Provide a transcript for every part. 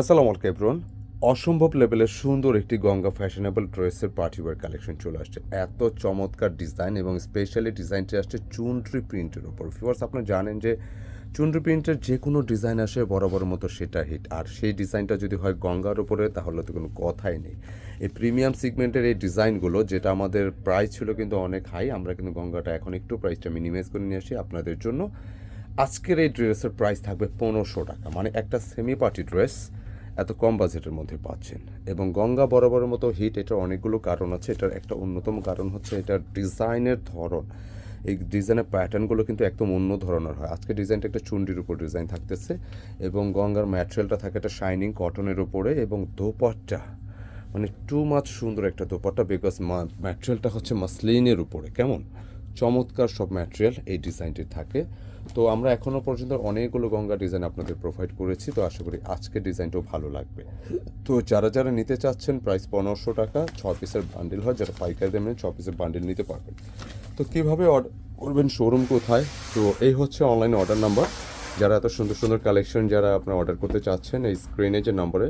আসসালামু আলাইকুম এভরন অসম্ভব লেভেলের সুন্দর একটি গঙ্গা ফ্যাশনেবল ড্রেসের পার্টিওয়ার কালেকশন চলে আসছে। এত চমৎকার ডিজাইন এবং স্পেশালি ডিজাইনটি আসছে চুনরি প্রিন্টের ওপর ভিউয়ার্স আপনারা জানেন যে চুনরি প্রিন্টের যে কোনো ডিজাইন আসে বরাবর মতো সেটা হিট আর সেই ডিজাইনটা যদি হয় গঙ্গার উপরে, তাহলে তো কোনো কথাই নেই। এই প্রিমিয়াম সিগমেন্টের এই ডিজাইনগুলো যেটা আমাদের প্রাইস ছিল কিন্তু অনেক হাই আমরা কিন্তু গঙ্গাটা এখন একটু প্রাইসটা মিনিমাইজ করে নিয়ে আসি আপনাদের জন্য। আজকের এই ড্রেসের প্রাইস থাকবে পনেরোশো টাকা। মানে একটা সেমি পার্টি ড্রেস এত কম বাজেটের মধ্যে পাচ্ছেন। এবং গঙ্গা বরাবরের মতো হিট, এটার অনেকগুলো কারণ আছে। এটার একটা অন্যতম কারণ হচ্ছে এটার ডিজাইনের ধরন। এই ডিজাইনের প্যাটার্নগুলো কিন্তু একদম অন্য ধরনের হয়। আজকে ডিজাইনটা একটা চুন্ডির উপর ডিজাইন থাকতেছে এবং গঙ্গার ম্যাটেরিয়ালটা থাকে একটা শাইনিং কটনের উপরে এবং দোপাট্টা মানে টু মাছ সুন্দর একটা দোপাট্টা বিকজ ম্যাটেরিয়ালটা হচ্ছে মাসলিনের উপরে। কেমন? চমৎকার সব ম্যাটেরিয়াল এই ডিজাইনটির থাকে। তো আমরা এখনও পর্যন্ত অনেকগুলো গঙ্গা ডিজাইন আপনাদের প্রোভাইড করেছি, তো আশা করি আজকের ডিজাইনটাও ভালো লাগবে। তো যারা যারা নিতে চাচ্ছেন প্রাইস পনেরোশো টাকা, ছ পিসের বান্ডিল হয়, যারা পাইকারি দেবেন ছ পিসের বান্ডিল নিতে পারবেন। তো কীভাবে অর্ডার করবেন শোরুম কোথায়? তো এই হচ্ছে অনলাইন অর্ডার নাম্বার যারা এত সুন্দর সুন্দর কালেকশন যারা আপনারা অর্ডার করতে চাচ্ছেন, এই স্ক্রিনে যে নম্বরে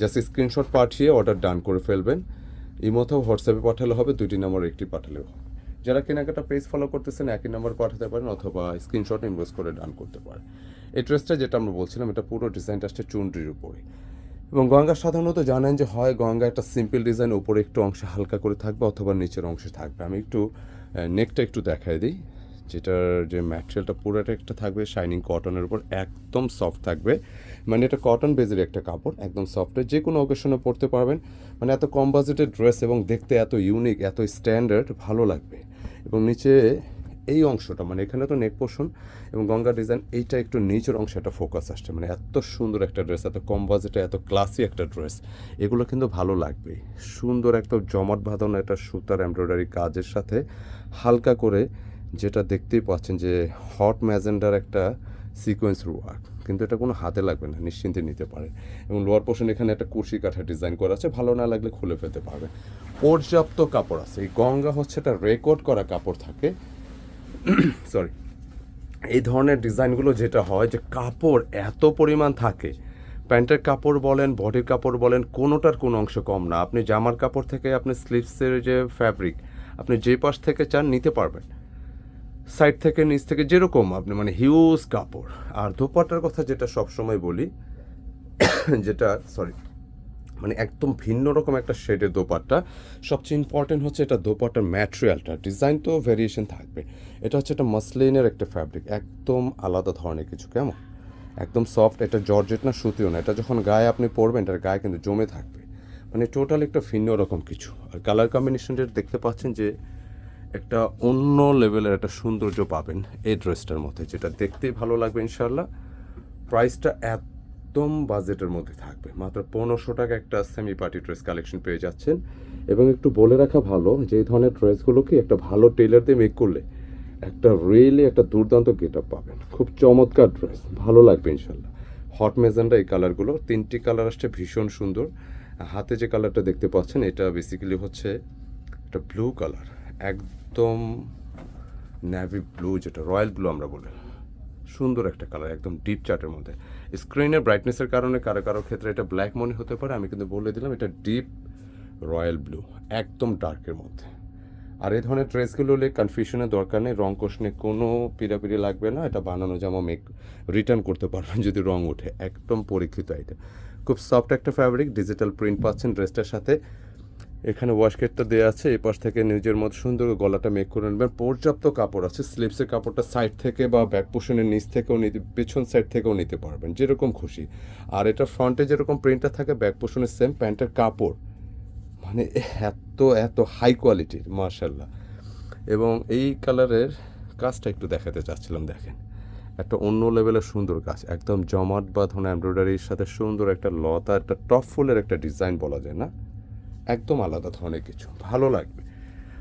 জাস্ট স্ক্রিনশট পাঠিয়ে অর্ডার ডান করে ফেলবেন। ইমোথাও হোয়াটসঅ্যাপে পাঠালে হবে, দুইটি নম্বর একটি পাঠালেও হবে। যারা কেনাকাটা পেজ ফলো করতেছেন, একই নম্বর পাঠাতে পারেন অথবা স্ক্রিনশট ইনভেস্ট করে ডান করতে পারেন। এই ড্রেসটা যেটা আমরা বলছিলাম, এটা পুরো ডিজাইনটা আসছে চুনরির উপরে। এবং গঙ্গা সাধারণত জানেন যে হয় গঙ্গা একটা সিম্পল ডিজাইন উপরে একটু অংশে হালকা করে থাকবে অথবা নিচের অংশে থাকবে। আমি একটু নেকটা একটু দেখাই দিই। যেটার যে ম্যাটেরিয়ালটা পুরোটা একটা থাকবে শাইনিং কটনের উপর একদম সফট থাকবে। মানে এটা কটন বেজের একটা কাপড়, একদম সফট যে কোনো অকেশনে পরতে পারবেন। মানে এত কম বাজেটের ড্রেস এবং দেখতে এত ইউনিক এত স্ট্যান্ডার্ড ভালো লাগবে। এবং নিচে এই অংশটা মানে এখানে তো নেক পোষণ এবং গঙ্গা ডিজাইন এইটা একটু নিচের অংশে একটা ফোকাস আসছে। মানে এত সুন্দর একটা ড্রেস এত কম বাজেটে এত ক্লাসি একটা ড্রেস এগুলো কিন্তু ভালো লাগবে। সুন্দর একটা জমাট বাঁধানো একটা সুতার এমব্রয়ডারি কাজের সাথে হালকা করে যেটা দেখতেই পাচ্ছেন যে হট ম্যাজেন্ডার একটা সিকোয়েন্স ওয়ার্ক কিন্তু এটা কোনো হাতে লাগবে না, নিশ্চিন্তে নিতে পারে। এবং লোয়ার পোর্শন এখানে একটা কুর্সি কাঠা ডিজাইন করা আছে, ভালো না লাগলে খুলে ফেলতে পারবে। পর্যাপ্ত কাপড় আছে। এই গঙ্গা হচ্ছে একটা রেকর্ড করা কাপড় থাকে। সরি এই ধরনের ডিজাইনগুলো যেটা হয় যে কাপড় এত পরিমাণ থাকে, প্যান্টের কাপড় বলেন বডির কাপড় বলেন, কোনোটার কোনো অংশ কম না। আপনি জামার কাপড় থেকে আপনি স্লিভসের যে ফ্যাব্রিক আপনি যে পাশ থেকে চান, নিতে পারবেন। সাইড থেকে, নিচ থেকে যেরকম আপনি মানে হিউজ কাপড়। আর দোপাট্টার কথা যেটা সবসময় বলি, যেটা সরি মানে একদম ভিন্ন রকম একটা শেডের দোপাট্টা। সবচেয়ে ইম্পর্টেন্ট হচ্ছে এটা দোপাট্টার ম্যাটেরিয়ালটা ডিজাইন তো ভেরিয়েশন থাকবে। এটা হচ্ছে একটা মাসলিনের একটা ফ্যাব্রিক একদম আলাদা ধরনের কিছু, কেমন? একদম সফট এটা জর্জেট না, সুতিও না। এটা যখন গায়ে আপনি পরবেন, এটার গায়ে কিন্তু জমে থাকবে। মানে টোটাল একটা ভিন্ন রকম কিছু। আর কালার কম্বিনেশন যেটা দেখতে পাচ্ছেন যে একটা অন্য লেভেলের একটা সৌন্দর্য পাবেন এই ড্রেসটার মধ্যে, যেটা দেখতেই ভালো লাগবে ইনশাল্লাহ প্রাইসটা একদম বাজেটের মধ্যে থাকবে। মাত্র পনেরোশো টাকা একটা সেমি পার্টি ড্রেস কালেকশন পেয়ে যাচ্ছেন। এবং একটু বলে রাখা ভালো যে ধরনের ড্রেসগুলোকে একটা ভালো টেলার দিয়ে মেক করলে একটা রিয়েলি একটা দুর্দান্ত গেট আপ পাবেন। খুব চমৎকার ড্রেস ভালো লাগবে ইনশাল্লাহ হট মেজেন্ডা এই কালারগুলো তিনটি কালার আসছে, ভীষণ সুন্দর। হাতে যে কালারটা দেখতে পাচ্ছেন, এটা বেসিক্যালি হচ্ছে একটা ব্লু কালার একদম ন্যাভি ব্লু যেটা রয়্যাল ব্লু আমরা বলি। সুন্দর একটা কালার একদম ডিপ চার্টের মধ্যে। স্ক্রিনের ব্রাইটনেসের কারণে কারও কারও ক্ষেত্রে এটা ব্ল্যাক মনে হতে পারে, আমি কিন্তু বলে দিলাম এটা ডিপ রয়্যাল ব্লু একদম ডার্কের মধ্যে। আর এই ধরনের ড্রেসগুলো হলে কনফিউশনের দরকার নেই, রং কোশনে কোনো পিড়াপিড়ি লাগবে না, এটা বানানো জামা মেক রিটার্ন করতে পারবেন যদি রং ওঠে, একদম পরীক্ষিত এটা খুব সফট একটা ফ্যাব্রিক ডিজিটাল প্রিন্ট পাচ্ছেন ড্রেসটার সাথে। এখানে ওয়াশকেটটা দেওয়া আছে এই পাশ থেকে নিজের মতো সুন্দর গলাটা মেক করে নেবেন। পর্যাপ্ত কাপড় আছে স্লিপসের কাপড়টা সাইড থেকে বা ব্যাক পোষণের নিচ থেকেও নিতে, পেছন সাইড থেকেও নিতে পারবেন, যেরকম খুশি। আর এটা ফ্রন্টে যেরকম প্রিন্টটা থাকে ব্যাক পোষণের সেম প্যান্টের কাপড়। মানে এত এত হাই কোয়ালিটির মার্শাল্লাহ এবং এই কালারের কাজটা একটু দেখাতে চাচ্ছিলাম, দেখেন। একটা অন্য লেভেলের সুন্দর কাজ, একদম জমাট বাঁধানো এমব্রয়ডারির সাথে সুন্দর একটা লতা, একটা টপ ফুলের একটা ডিজাইন বলা যায় না? একদম আলাদা ধরনের কিছু। ভালো লাগবে।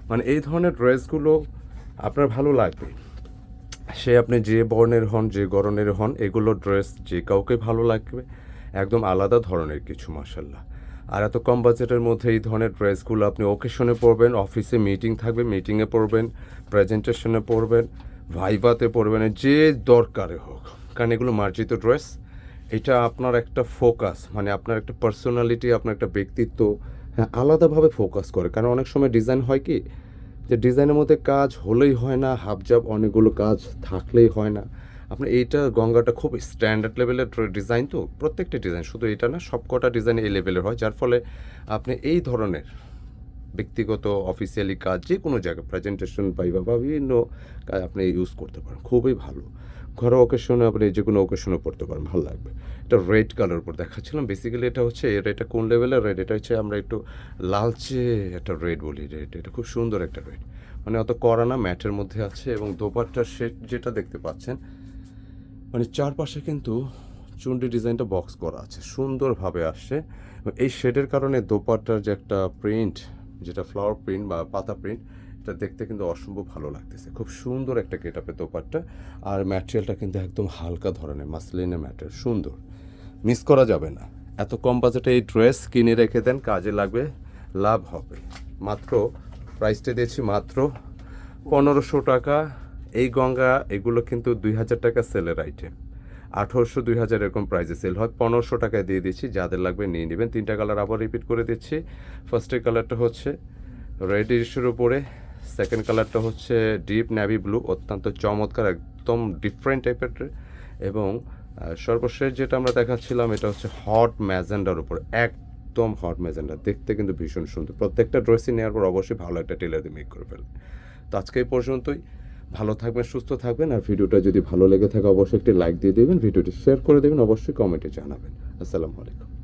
মানে এই ধরনের ড্রেসগুলো আপনার ভালো লাগবে। সে আপনি যে বর্ণের হন, যে গরনের হন, এগুলো ড্রেস যে কাউকে ভালো লাগবে। একদম আলাদা ধরনের কিছু মাসাল্লাহ আর এত কম বাজেটের মধ্যে এই ধরনের ড্রেসগুলো আপনি ওকেশনে পরবেন অফিসে মিটিং থাকবে মিটিংয়ে পরবেন প্রেজেন্টেশনে পরবেন ভাইভাতে পরবেন, যে দরকারে হোক। কারণ এগুলো মার্জিত ড্রেস। এটা আপনার একটা ফোকাস মানে আপনার একটা পার্সোনালিটি আপনার একটা ব্যক্তিত্ব আলাদাভাবে ফোকাস করে। কারণ অনেক সময় ডিজাইন হয় কি, যে ডিজাইনের মধ্যে কাজ হলেই হয় না হাবজাব অনেকগুলো কাজ থাকলেই হয় না। আপনি এইটা, গঙ্গাটা খুব স্ট্যান্ডার্ড লেভেলের ডিজাইন তো, প্রত্যেকটা ডিজাইন শুধু এটা না, সবকটা ডিজাইন এই লেভেলের হয়, যার ফলে আপনি এই ধরনের ব্যক্তিগত অফিসিয়ালি কাজ যে কোনো জায়গায় প্রেজেন্টেশন পাইবা বা বিভিন্ন কাজ আপনি ইউজ করতে পারেন, খুবই ভালো। ঘরো অকেশনে আপনি যে কোনো অকেশনে পড়তে পারেন, ভালো লাগবে। এটা রেড কালার উপর দেখাচ্ছিলাম। বেসিক্যালি এটা হচ্ছে এটা কোন লেভেলের রেড এটা হচ্ছে আমরা একটু লালচে একটা রেড বলি রেড এটা খুব সুন্দর একটা রেড মানে অত কড়া না, ম্যাটের মধ্যে আছে এবং দোপাট্টার শেড যেটা দেখতে পাচ্ছেন মানে চারপাশে কিন্তু চুন্ডি ডিজাইনটা বক্স করা আছে, সুন্দরভাবে আসছে। এই শেডের কারণে দোপাট্টার যে একটা প্রিন্ট যেটা ফ্লাওয়ার প্রিন্ট বা পাতা প্রিন্ট এটা দেখতে কিন্তু অসম্ভব ভালো লাগতেছে। খুব সুন্দর একটা গেট আপে দোপাট্টা। আর ম্যাটেরিয়ালটা কিন্তু একদম হালকা ধরনের মাসলিনের ম্যাটেরিয়াল সুন্দর। মিস করা যাবে না। এত কম বাজেটে এই ড্রেস কিনে রেখে দেন, কাজে লাগবে, লাভ হবে। মাত্র প্রাইসটা দিয়েছি মাত্র পনেরোশো টাকা। এই গঙ্গা, এগুলো কিন্তু দুই হাজার টাকা সেলের আইটেম আঠারোশো, দুই হাজার এরকম প্রাইসে সেল হয়। পনেরোশো টাকায় দিয়ে দিচ্ছি যাদের লাগবে নিয়ে নেবেন। তিনটা কালার আবার রিপিট করে দিচ্ছি। ফার্স্টের কালারটা হচ্ছে রেড ইস্যুর উপরে। সেকেন্ড কালারটা হচ্ছে ডিপ ন্যাভি ব্লু অত্যন্ত চমৎকার, একদম ডিফারেন্ট টাইপের এবং সর্বশেষ যেটা আমরা দেখাচ্ছিলাম, এটা হচ্ছে হট ম্যাজেন্ডার উপর, একদম হট ম্যাজেন্ডার দেখতে কিন্তু ভীষণ সুন্দর। প্রত্যেকটা ড্রেসই নেওয়ার পর অবশ্যই ভালো একটা টেলার দিয়ে মেক করে ফেলবে। তো আজকে এই পর্যন্তই, ভালো থাকবেন, সুস্থ থাকবেন, আর ভিডিওটা যদি ভালো লেগে থাকে, অবশ্যই একটি লাইক দিয়ে দেবেন, ভিডিওটি শেয়ার করে দেবেন, অবশ্যই কমেন্টে জানাবেন। আসসালামু আলাইকুম।